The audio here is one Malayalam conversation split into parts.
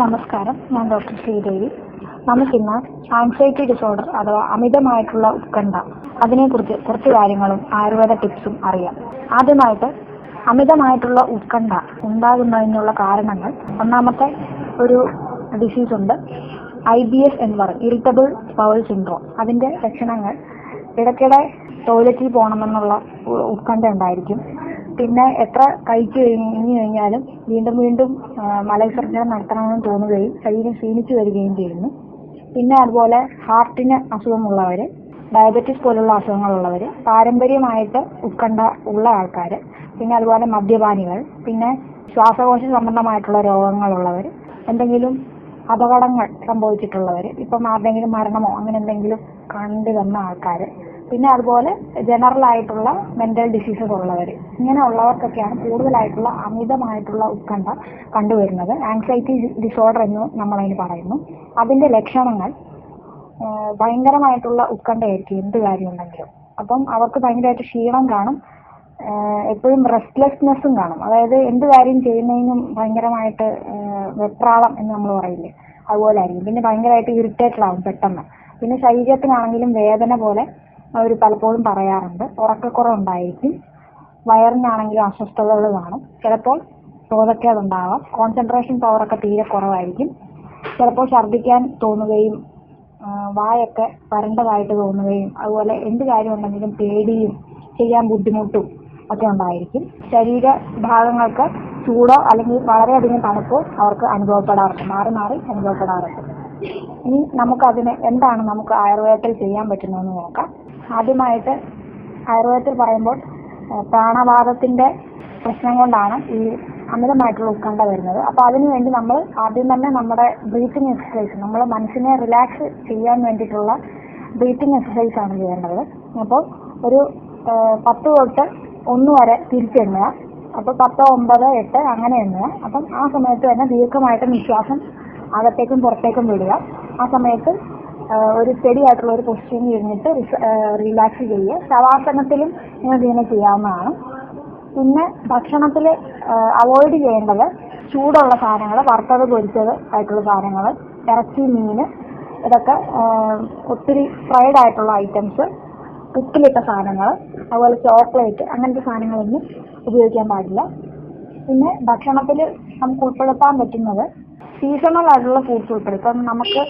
നമസ്കാരം. ഞാൻ ഡോക്ടർ ശ്രീദേവി. നമുക്കിന്ന് ആൻസൈറ്റി ഡിസോർഡർ അഥവാ അമിതമായിട്ടുള്ള ഉത്കണ്ഠ അതിനെക്കുറിച്ച് കുറച്ച് കാര്യങ്ങളും ആയുർവേദ ടിപ്സും അറിയാം. ആദ്യമായിട്ട് അമിതമായിട്ടുള്ള ഉത്കണ്ഠ ഉണ്ടാകുന്നതിനുള്ള കാരണങ്ങൾ. ഒന്നാമത്തെ ഒരു ഡിസീസ് ഉണ്ട്. ഐ ബി എസ് എന്ന് പറയും. ഇറിറ്റബിൾ ബവൽ സിൻഡ്രോം അതിന്റെ ലക്ഷണങ്ങൾ ഇടയ്ക്കിടെ ടോയ്ലറ്റിൽ പോകണമെന്നുള്ള ഉത്കണ്ഠ ഉണ്ടായിരിക്കും. പിന്നെ എത്ര കഴിച്ചു കഴിഞ്ഞു കഴിഞ്ഞാലും വീണ്ടും വീണ്ടും മലവിസർജനം നടത്തണമെന്ന് തോന്നുകയും ശരീരം ക്ഷീണിച്ചു വരികയും ചെയ്യുന്നു. പിന്നെ അതുപോലെ ഹാർട്ടിന് അസുഖമുള്ളവർ ഡയബറ്റിസ് പോലുള്ള അസുഖങ്ങളുള്ളവർ പാരമ്പര്യമായിട്ട് ഉത്കണ്ഠ ഉള്ള ആൾക്കാർ പിന്നെ അതുപോലെ മദ്യപാനികൾ പിന്നെ ശ്വാസകോശ സംബന്ധമായിട്ടുള്ള രോഗങ്ങളുള്ളവർ എന്തെങ്കിലും അപകടങ്ങൾ സംഭവിച്ചിട്ടുള്ളവർ ഇപ്പം ആരുടെങ്കിലും മരണമോ അങ്ങനെ എന്തെങ്കിലും കണ്ടു വന്ന ആൾക്കാർ പിന്നെ അതുപോലെ ജനറൽ ആയിട്ടുള്ള മെന്റൽ ഡിസീസസ് ഉള്ളവർ ഇങ്ങനെ ഉള്ളവർക്കൊക്കെയാണ് കൂടുതലായിട്ടുള്ള അമിതമായിട്ടുള്ള ഉത്കണ്ഠ കണ്ടുവരുന്നത്. ആൻസൈറ്റി ഡിസോർഡർ എന്ന് നമ്മൾ അതിന് പറയുന്നു. അതിന്റെ ലക്ഷണങ്ങൾ ഭയങ്കരമായിട്ടുള്ള ഉത്കണ്ഠയായിരിക്കും എന്ത് കാര്യം ഉണ്ടെങ്കിലും അപ്പം അവർക്ക് ഭയങ്കരമായിട്ട് ക്ഷീണം കാണും എപ്പോഴും റെസ്റ്റ്ലെസ്നെസ്സും കാണും. അതായത് എന്ത് കാര്യം ചെയ്യുന്നതിനും ഭയങ്കരമായിട്ട് വെപ്രാളം എന്ന് നമ്മൾ പറയില്ലേ അതുപോലെ ആയിരിക്കും. പിന്നെ ഭയങ്കരമായിട്ട് ഇറിറ്റേറ്റഡ് ആവും പെട്ടെന്ന്. പിന്നെ ശരീരത്തിനാണെങ്കിലും വേദന പോലെ അവർ പലപ്പോഴും പറയാറുണ്ട്. ഉറക്കക്കുറവുണ്ടായിരിക്കും. വയറിനാണെങ്കിലും അസ്വസ്ഥതകൾ കാണും ചിലപ്പോൾ ബോധക്കേടുണ്ടാവാം കോൺസെൻട്രേഷൻ പവറൊക്കെ തീരെ കുറവായിരിക്കും. ചിലപ്പോൾ ഛർദ്ദിക്കാൻ തോന്നുകയും വായൊക്കെ വരണ്ടതായിട്ട് തോന്നുകയും അതുപോലെ എന്ത് കാര്യം ഉണ്ടെങ്കിലും പേടിയും ചെയ്യാൻ ബുദ്ധിമുട്ടും ഒക്കെ ഉണ്ടായിരിക്കും. ശരീര ഭാഗങ്ങൾക്ക് ചൂടോ അല്ലെങ്കിൽ വളരെയധികം തണുപ്പോ അവർക്ക് അനുഭവപ്പെടാറുണ്ട്. മാറി മാറി അനുഭവപ്പെടാറുണ്ട്. ഇനി നമുക്ക് നമുക്കതിന് എന്താണ് നമുക്ക് ആയുർവേദത്തിൽ ചെയ്യാൻ പറ്റുന്നതെന്ന് നോക്കാം. ആദ്യമായിട്ട് ആയുർവേദത്തിൽ പറയുമ്പോൾ പ്രാണവാദത്തിന്റെ പ്രശ്നം കൊണ്ടാണ് ഈ അമിതമായിട്ടുള്ള ഉത്കണ്ഠ വരുന്നത്. അപ്പൊ അതിനുവേണ്ടി നമ്മൾ ആദ്യം തന്നെ നമ്മുടെ ബ്രീത്തിങ് എക്സസൈസ് നമ്മൾ മനസ്സിനെ റിലാക്സ് ചെയ്യാൻ വേണ്ടിയിട്ടുള്ള ബ്രീത്തിങ് എക്സസൈസ് ആണ് ചെയ്യേണ്ടത്. അപ്പോൾ ഒരു പത്ത് തൊട്ട് ഒന്ന് വരെ തിരിച്ചെണ്ണുക അപ്പോൾ പത്ത് ഒമ്പത് എട്ട് അങ്ങനെ എണ്ണുക. അപ്പം ആ സമയത്ത് തന്നെ ദീർഘമായിട്ട് നിശ്വാസം അകത്തേക്കും പുറത്തേക്കും വിടുക. ആ സമയത്ത് ഒരു സ്റ്റഡി ആയിട്ടുള്ള ഒരു പൊസിഷനിൽ ഇരുന്നിട്ട് റിലാക്സ് ചെയ്യുക. ശവാസനത്തിലും നിങ്ങൾക്ക് ഇങ്ങനെ ചെയ്യാവുന്നതാണ്. പിന്നെ ഭക്ഷണത്തിൽ അവോയ്ഡ് ചെയ്യേണ്ടത് ചൂടുള്ള സാധനങ്ങൾ വറുത്തത് പൊരിച്ചത് ആയിട്ടുള്ള സാധനങ്ങൾ ഇറച്ചി മീൻ ഇതൊക്കെ ഒത്തിരി ഫ്രൈഡ് ആയിട്ടുള്ള ഐറ്റംസ് ഉപ്പിലിട്ട സാധനങ്ങൾ അതുപോലെ ചോക്ലേറ്റ് അങ്ങനത്തെ സാധനങ്ങളൊന്നും ഉപയോഗിക്കാൻ പാടില്ല. പിന്നെ ഭക്ഷണത്തിൽ നമുക്ക് ഉൾപ്പെടുത്താൻ പറ്റുന്നത് സീസണൽ ആയിട്ടുള്ള ഫ്രൂട്ട്സ് ഉൾപ്പെടും. ഇപ്പം നമുക്ക്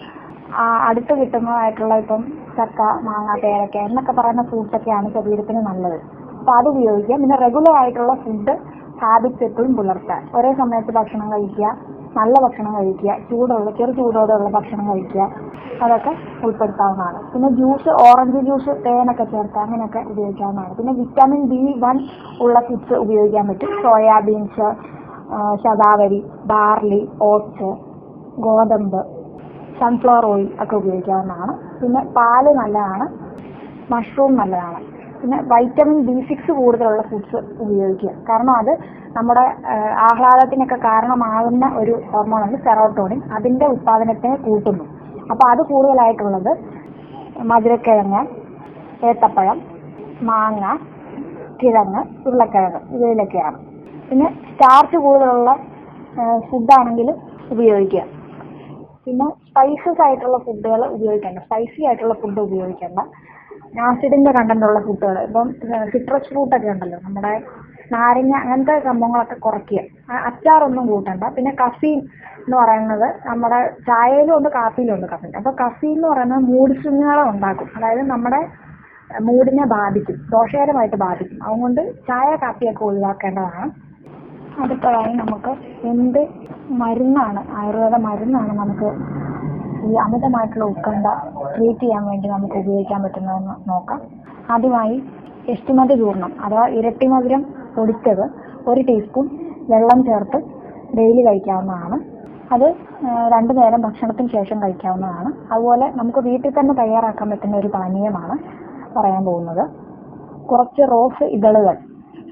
അടുത്ത് കിട്ടുന്നതായിട്ടുള്ള ഇപ്പം ചക്ക മാങ്ങ പേരക്ക എന്നൊക്കെ പറയുന്ന ഫ്രൂട്ട്സ് ഒക്കെയാണ് ശരീരത്തിന് നല്ലത്. അപ്പൊ അത് ഉപയോഗിക്കാം പിന്നെ റെഗുലർ ആയിട്ടുള്ള ഫുഡ് ഹാബിറ്റ്സ് എപ്പോഴും പുലർത്താൻ ഒരേ സമയത്ത് ഭക്ഷണം കഴിക്കുക. നല്ല ഭക്ഷണം കഴിക്കുക. ചൂടുള്ള ചെറു ചൂടോടെയുള്ള ഭക്ഷണം കഴിക്കുക. അതൊക്കെ ഉൾപ്പെടുത്താവുന്നതാണ്. പിന്നെ ജ്യൂസ് ഓറഞ്ച് ജ്യൂസ് തേനൊക്കെ ചേർത്ത് അങ്ങനെയൊക്കെ ഉപയോഗിക്കാവുന്നതാണ്. പിന്നെ വിറ്റാമിൻ ബി വൺ ഉള്ള ഫുഡ്സ് ഉപയോഗിക്കാൻ പറ്റും. സോയാബീൻസ് ശതാവരി ബാർലി ഓട്സ് ഗോതമ്പ് സൺഫ്ലവർ ഓയിൽ ഒക്കെ ഉപയോഗിക്കാവുന്നതാണ്. പിന്നെ പാൽ നല്ലതാണ് മഷ്റൂം നല്ലതാണ്. പിന്നെ വൈറ്റമിൻ ബി സിക്സ് കൂടുതലുള്ള ഫുഡ്സ് ഉപയോഗിക്കുക. കാരണം അത് നമ്മുടെ ആഹ്ലാദത്തിനൊക്കെ കാരണമാകുന്ന ഒരു ഹോർമോണാണ് സെറോട്ടോണിൻ അതിന്റെ ഉത്പാദനത്തെ കൂട്ടുന്നു. അപ്പോൾ അത് കൂടുതലായിട്ടുള്ളത് മധുരക്കിഴങ്ങ് ഏത്തപ്പഴം മാങ്ങ കിഴങ്ങ് ഉരുളക്കിഴങ്ങ് ഇവയിലൊക്കെയാണ്. പിന്നെ സ്റ്റാർച്ച് കൂടുതലുള്ള ഫുഡാണെങ്കിൽ ഉപയോഗിക്കുക. പിന്നെ സ്പൈസസ് ആയിട്ടുള്ള ഫുഡുകൾ ഉപയോഗിക്കേണ്ട. സ്പൈസി ആയിട്ടുള്ള ഫുഡ് ഉപയോഗിക്കേണ്ട. ആസിഡിന്റെ കണ്ടന്റ് ഉള്ള ഫുഡുകൾ ഇപ്പം സിട്രസ് ഫ്രൂട്ട് ഒക്കെ ഉണ്ടല്ലോ. നമ്മുടെ നാരങ്ങ അങ്ങനത്തെ സംഭവങ്ങളൊക്കെ കുറയ്ക്കുക. അച്ചാറൊന്നും കൂട്ടണ്ട. പിന്നെ കഫീൻ എന്ന് പറയുന്നത് നമ്മുടെ ചായയിലും ഉണ്ട് കാപ്പിയിലും ഉണ്ട് കഫീൻ അപ്പൊ കഫീൻ എന്ന് പറയുന്നത് മൂഡ് സ്വിങ്ങുകളെ ഉണ്ടാക്കും. അതായത് നമ്മുടെ മൂഡിനെ ബാധിക്കും. ദോഷകരമായിട്ട് ബാധിക്കും. അതുകൊണ്ട് ചായ കാപ്പിയൊക്കെ ഒഴിവാക്കേണ്ടതാണ്. അടുത്തതായി നമുക്ക് എന്ത് മരുന്നാണ് ആയുർവേദ മരുന്നാണ് നമുക്ക് ഈ അമിതമായിട്ടുള്ള ഉത്കണ്ഠ ട്രീറ്റ് ചെയ്യാൻ വേണ്ടി നമുക്ക് ഉപയോഗിക്കാൻ പറ്റുന്നതെന്ന് നോക്കാം. ആദ്യമായി എഷ്ടിമതി ചൂർണം അഥവാ ഇരട്ടി മധുരം പൊടിച്ചത് ഒരു ടീസ്പൂൺ വെള്ളം ചേർത്ത് ഡെയിലി കഴിക്കാവുന്നതാണ്. അത് രണ്ടു നേരം ഭക്ഷണത്തിന് ശേഷം കഴിക്കാവുന്നതാണ്. അതുപോലെ നമുക്ക് വീട്ടിൽ തന്നെ തയ്യാറാക്കാൻ പറ്റുന്ന ഒരു പാനീയമാണ് പറയാൻ പോകുന്നത്. കുറച്ച് റോസ് ഇതളുകൾ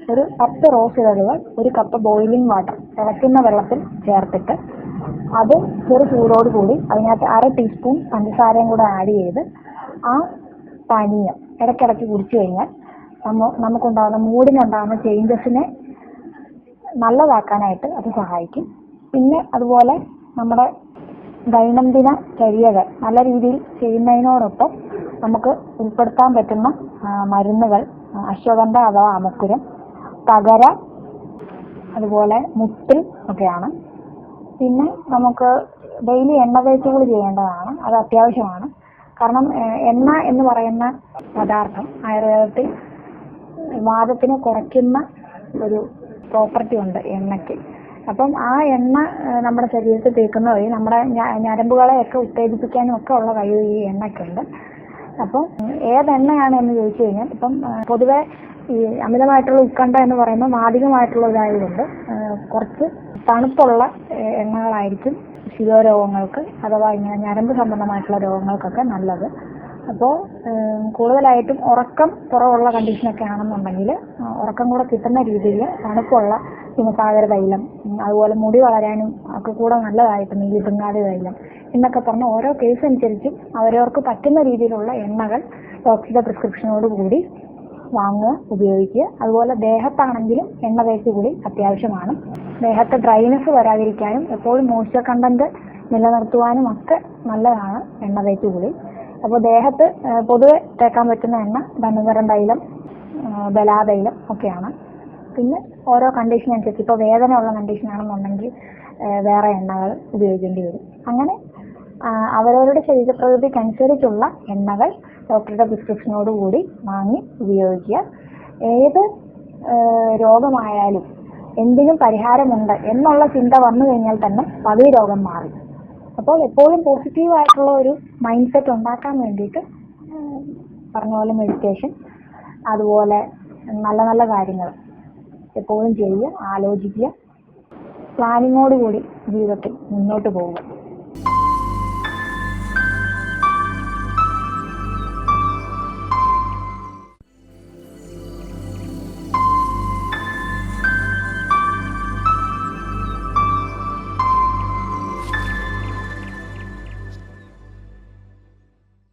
ഒരു പത്ത് റോസ് ഇതളുകൾ ഒരു കപ്പ് ബോയിലിംഗ് വാട്ടർ തിളയ്ക്കുന്ന വെള്ളത്തിൽ ചേർത്തിട്ട് അത് ചെറു ചൂടോട് കൂടി അതിനകത്ത് അര ടീസ്പൂൺ പഞ്ചസാരയും കൂടെ ആഡ് ചെയ്ത് ആ പാനീയം ഇടയ്ക്കിടയ്ക്ക് കുടിച്ചു കഴിഞ്ഞാൽ നമ്മ നമുക്കുണ്ടാകുന്ന മൂഡിനുണ്ടാകുന്ന ചേഞ്ചസിനെ നല്ലതാക്കാനായിട്ട് അത് സഹായിക്കും. പിന്നെ അതുപോലെ നമ്മുടെ ദൈനംദിന ചര്യകൾ നല്ല രീതിയിൽ ചെയ്യുന്നതിനോടൊപ്പം നമുക്ക് ഉൾപ്പെടുത്താൻ പറ്റുന്ന മരുന്നുകൾ അശ്വഗന്ധ അഥവാ അമുക്കുരം തകര അതുപോലെ മുട്ടിൽ ഒക്കെയാണ്. പിന്നെ നമുക്ക് ഡെയിലി എണ്ണ തേച്ചുകൾ ചെയ്യേണ്ടതാണ്. അത് അത്യാവശ്യമാണ്. കാരണം എണ്ണ എന്ന് പറയുന്ന പദാർത്ഥം ആയുർവേദത്തിൽ വാദത്തിനെ കുറയ്ക്കുന്ന ഒരു പ്രോപ്പർട്ടി ഉണ്ട് എണ്ണയ്ക്ക്. അപ്പം ആ എണ്ണ നമ്മുടെ ശരീരത്തിൽ തേക്കുന്ന വഴി നമ്മുടെ ഞരമ്പുകളെ ഞരമ്പുകളെയൊക്കെ ഉത്തേജിപ്പിക്കാനും ഒക്കെ ഉള്ള കഴിവ് ഈ എണ്ണയ്ക്കുണ്ട്. അപ്പം ഏതെണ്ണയാണ് എന്ന് ചോദിച്ചു കഴിഞ്ഞാൽ ഇപ്പം പൊതുവെ ഈ അമിതമായിട്ടുള്ള ഉത്കണ്ഠ എന്ന് പറയുമ്പോൾ മാദികമായിട്ടുള്ള ഇതായതുകൊണ്ട് കുറച്ച് തണുപ്പുള്ള എണ്ണകളായിരിക്കും ശിരോരോഗങ്ങൾക്ക് അഥവാ ഇങ്ങനെ ഞരമ്പ് സംബന്ധമായിട്ടുള്ള രോഗങ്ങൾക്കൊക്കെ നല്ലത്. അപ്പോൾ കൂടുതലായിട്ടും ഉറക്കം കുറവുള്ള കണ്ടീഷനൊക്കെ ആണെന്നുണ്ടെങ്കിൽ ഉറക്കം കൂടെ കിട്ടുന്ന രീതിയിൽ തണുപ്പുള്ള ഹിമസാഗര തൈലം അതുപോലെ മുടി വളരാനും ഒക്കെ കൂടെ നല്ലതായിട്ട് നീലിബംഗാളി തൈലം എന്നൊക്കെ പറഞ്ഞ് ഓരോ കേസ് അനുസരിച്ചും അവരവർക്ക് പറ്റുന്ന രീതിയിലുള്ള എണ്ണകൾ ഡോക്ടറുടെ പ്രിസ്ക്രിപ്ഷനോട് കൂടി വാങ്ങുക ഉപയോഗിക്കുക അതുപോലെ ദേഹത്താണെങ്കിലും എണ്ണ തേച്ച് കൂടി അത്യാവശ്യമാണ്. ദേഹത്ത് ഡ്രൈനസ് വരാതിരിക്കാനും എപ്പോഴും മോയ്സ്ചർ കണ്ടന്റ് നിലനിർത്തുവാനും ഒക്കെ നല്ലതാണ് എണ്ണ തേച്ച് കൂടി. അപ്പോൾ ദേഹത്ത് പൊതുവെ തേക്കാൻ പറ്റുന്ന എണ്ണ ധനുകരം തൈലം ബലാതൈലം ഒക്കെയാണ്. പിന്നെ ഓരോ കണ്ടീഷൻ അനുസരിച്ച് ഇപ്പോൾ വേദന ഉള്ള കണ്ടീഷൻ ആണെന്നുണ്ടെങ്കിൽ വേറെ എണ്ണകൾ ഉപയോഗിക്കേണ്ടി വരും. അങ്ങനെ അവരവരുടെ ശരീരപ്രകൃതിക്കനുസരിച്ചുള്ള എണ്ണകൾ ഡോക്ടറുടെ പ്രിസ്ക്രിപ്ഷനോട് കൂടി വാങ്ങി ഉപയോഗിക്കുക. ഏത് രോഗമായാലും എന്തിനും പരിഹാരമുണ്ട് എന്നുള്ള ചിന്ത വന്നു കഴിഞ്ഞാൽ തന്നെ പതിവ് രോഗം മാറി. അപ്പോൾ എപ്പോഴും പോസിറ്റീവ് ആയിട്ടുള്ള ഒരു മൈൻഡ് സെറ്റ് ഉണ്ടാക്കാൻ വേണ്ടിയിട്ട് പറഞ്ഞ പോലെ മെഡിറ്റേഷൻ അതുപോലെ നല്ല നല്ല കാര്യങ്ങൾ എപ്പോഴും ചെയ്യുക ആലോചിക്കുക. പ്ലാനിങ്ങോടുകൂടി ജീവിതത്തിൽ മുന്നോട്ട് പോവുക